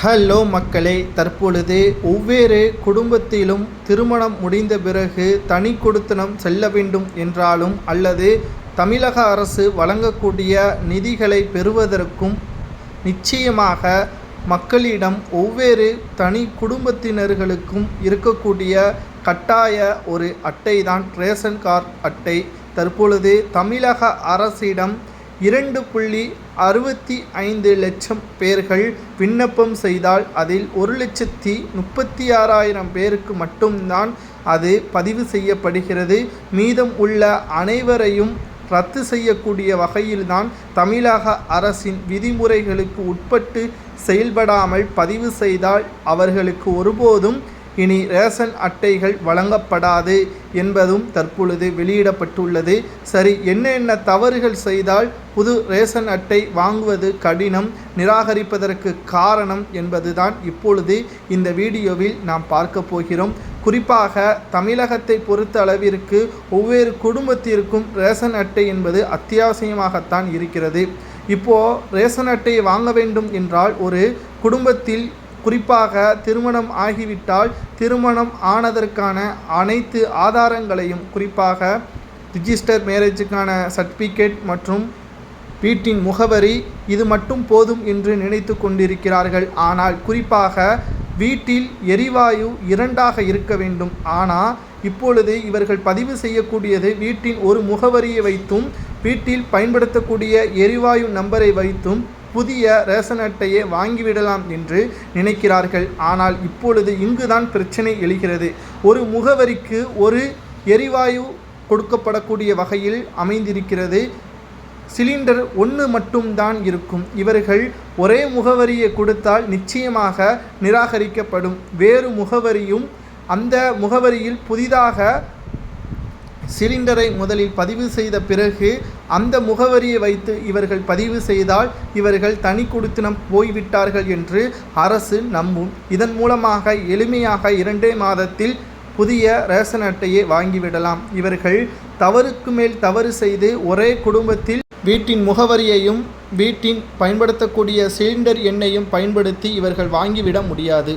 Hello மக்களே தற்பொழுது ஒவ்வேறு குடும்பத்திலும் திருமணம் முடிந்த பிறகு தனி கொடுத்தனம் செல்ல வேண்டும் என்றாலும் அல்லது தமிழக அரசு வழங்கக்கூடிய நிதிகளை பெறுவதற்கும் நிச்சயமாக மக்களிடம் ஒவ்வேறு தனி குடும்பத்தினர்களுக்கும் இருக்கக்கூடிய கட்டாய ஒரு அட்டை தான் ரேஷன் கார்டு அட்டை. தற்பொழுது தமிழக அரசிடம் இரண்டு புள்ளி அறுபத்தி ஐந்து லட்சம் பேர்கள் விண்ணப்பம் செய்தால் அதில் ஒரு லட்சத்தி முப்பத்தி ஆறாயிரம் பேருக்கு மட்டும்தான் அது பதிவு செய்யப்படுகிறது. மீதம் உள்ள அனைவரையும் ரத்து செய்யக்கூடிய வகையில்தான் தமிழக அரசின் விதிமுறைகளுக்கு உட்பட்டு செயல்படாமல் பதிவு செய்தால் அவர்களுக்கு ஒருபோதும் இனி ரேஷன் அட்டைகள் வழங்கப்படாது என்பதும் தற்பொழுது வெளியிடப்பட்டுள்ளது. சரி என்னென்ன தவறுகள் செய்தால் புது ரேஷன் அட்டை வாங்குவது கடினம் நிராகரிப்பதற்கு காரணம் என்பதுதான் இப்பொழுது இந்த வீடியோவில் நாம் பார்க்க போகிறோம். குறிப்பாக தமிழகத்தை பொறுத்த அளவிற்கு ஒவ்வொரு குடும்பத்திற்கும் ரேஷன் அட்டை என்பது அத்தியாவசியமாகத்தான் இருக்கிறது. இப்போது ரேஷன் அட்டையை வாங்க வேண்டும் என்றால் ஒரு குடும்பத்தில் குறிப்பாக திருமணம் ஆகிவிட்டால் திருமணம் ஆனதற்கான அனைத்து ஆதாரங்களையும் குறிப்பாக ரிஜிஸ்டர் மேரேஜுக்கான சர்டிஃபிகேட் மற்றும் வீட்டின் முகவரி இது மட்டும் போதும் என்று நினைத்து கொண்டிருக்கிறார்கள். ஆனால் குறிப்பாக வீட்டில் எரிவாயு இரண்டாக இருக்க வேண்டும். ஆனால் இப்பொழுது இவர்கள் பதிவு செய்யக்கூடியது வீட்டின் ஒரு முகவரியை வைத்தும் வீட்டில் பயன்படுத்தக்கூடிய எரிவாயு நம்பரை வைத்தும் புதிய ரேஷன் அட்டையை வாங்கிவிடலாம் என்று நினைக்கிறார்கள். ஆனால் இப்பொழுது இங்குதான் பிரச்சனை எழுகிறது. ஒரு முகவரிக்கு ஒரு எரிவாயு கொடுக்கப்படக்கூடிய வகையில் அமைந்திருக்கிறது. சிலிண்டர் ஒன்று மட்டும்தான் இருக்கும். இவர்கள் ஒரே முகவரியை கொடுத்தால் நிச்சயமாக நிராகரிக்கப்படும். வேறு முகவரியும் அந்த முகவரியில் புதிதாக சிலிண்டரை முதலில் பதிவு செய்த பிறகு அந்த முகவரியை வைத்து இவர்கள் பதிவு செய்தால் இவர்கள் தனி குடித்தனம் போய்விட்டார்கள் என்று அரசு நம்பும். இதன் மூலமாக எளிமையாக இரண்டே மாதத்தில் புதிய ரேஷன் அட்டையை வாங்கிவிடலாம். இவர்கள் தவறுக்கு மேல் தவறு செய்து ஒரே குடும்பத்தில் வீட்டின் முகவரியையும் வீட்டின் பயன்படுத்தக்கூடிய சிலிண்டர் எண்ணையும் பயன்படுத்தி இவர்கள் வாங்கிவிட முடியாது.